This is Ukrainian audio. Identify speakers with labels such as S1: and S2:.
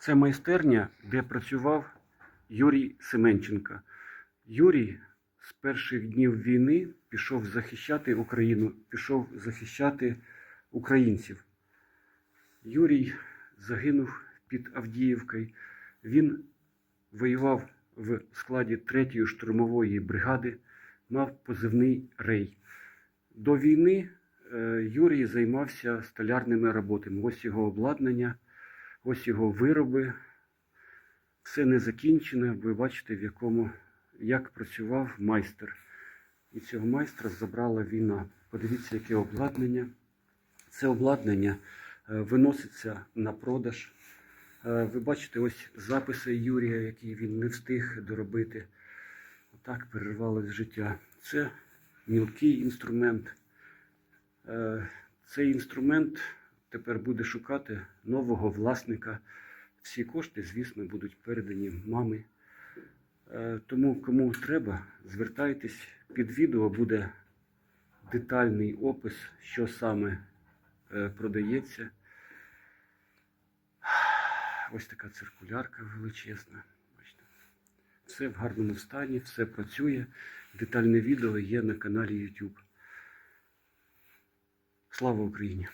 S1: Це майстерня, де працював Юрій Семенченко. Юрій з перших днів війни пішов захищати Україну, пішов захищати українців. Юрій загинув під Авдіївкою. Він воював в складі 3-ї штурмової бригади, мав позивний Рей. До війни е, Юрій займався столярними роботами. Ось його обладнання, ось його вироби. Все не закінчене. Ви бачите, в якому як працював майстер. І цього майстра забрала війна. Подивіться, яке обладнання. Це обладнання е, виноситься на продаж. Е, Ви бачите ось записи Юрія, які він не встиг доробити. Отак перервалось життя. Це мілкий інструмент. Е, Цей інструмент тепер буде шукати нового власника. Всі кошти, звісно, будуть передані мамі. Е, Тому кому треба, звертайтесь. Під відео буде детальний опис, що саме е, продається. Ось така циркулярка величезна. Все в гарному стані, все працює. Детальне відео є на каналі YouTube. Слава Україні!